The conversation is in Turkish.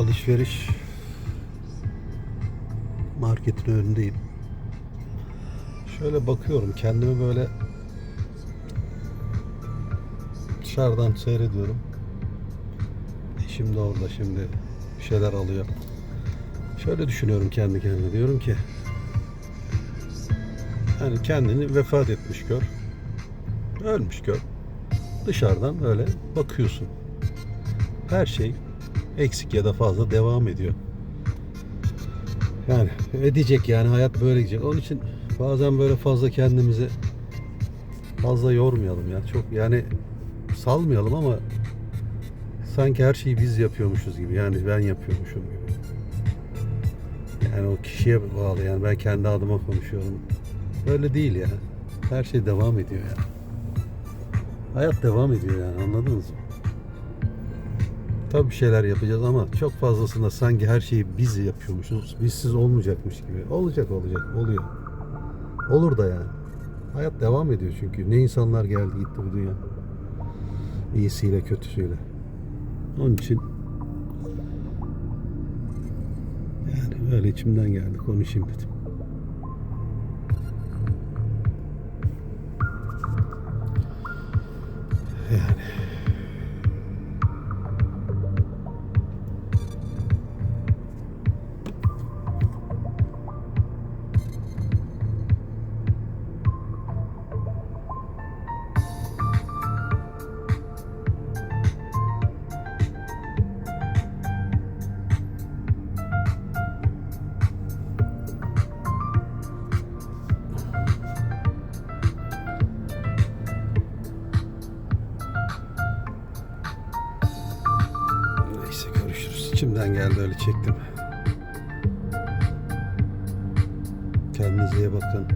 alışveriş marketin önündeyim. Şöyle bakıyorum kendimi böyle dışarıdan seyrediyorum. Eşim de orada şimdi bir şeyler alıyor. Şöyle düşünüyorum kendi kendime diyorum ki yani kendini vefat etmiş gör. Ölmüş gör. Dışarıdan öyle bakıyorsun. Her şey eksik ya da fazla devam ediyor. Yani edecek yani hayat böyle gidecek. Onun için bazen böyle fazla kendimizi fazla yormayalım ya. Çok yani salmayalım ama sanki her şeyi biz yapıyormuşuz gibi. Yani ben yapıyormuşum gibi. Yani o kişiye bağlı yani ben kendi adıma konuşuyorum. Böyle değil ya. Her şey devam ediyor ya. Hayat devam ediyor yani anladınız mı? Tabii bir şeyler yapacağız ama çok fazlasında sanki her şeyi biz yapıyormuşuz. Bizsiz olmayacakmış gibi. Olacak olacak. Oluyor. Olur da yani. Hayat devam ediyor çünkü. Ne insanlar geldi gitti bu dünya. İyisiyle kötüsüyle. Onun için yani öyle içimden geldi konuşayım dedim. Yani İçimden geldi öyle çektim. Kendinize iyi bakın.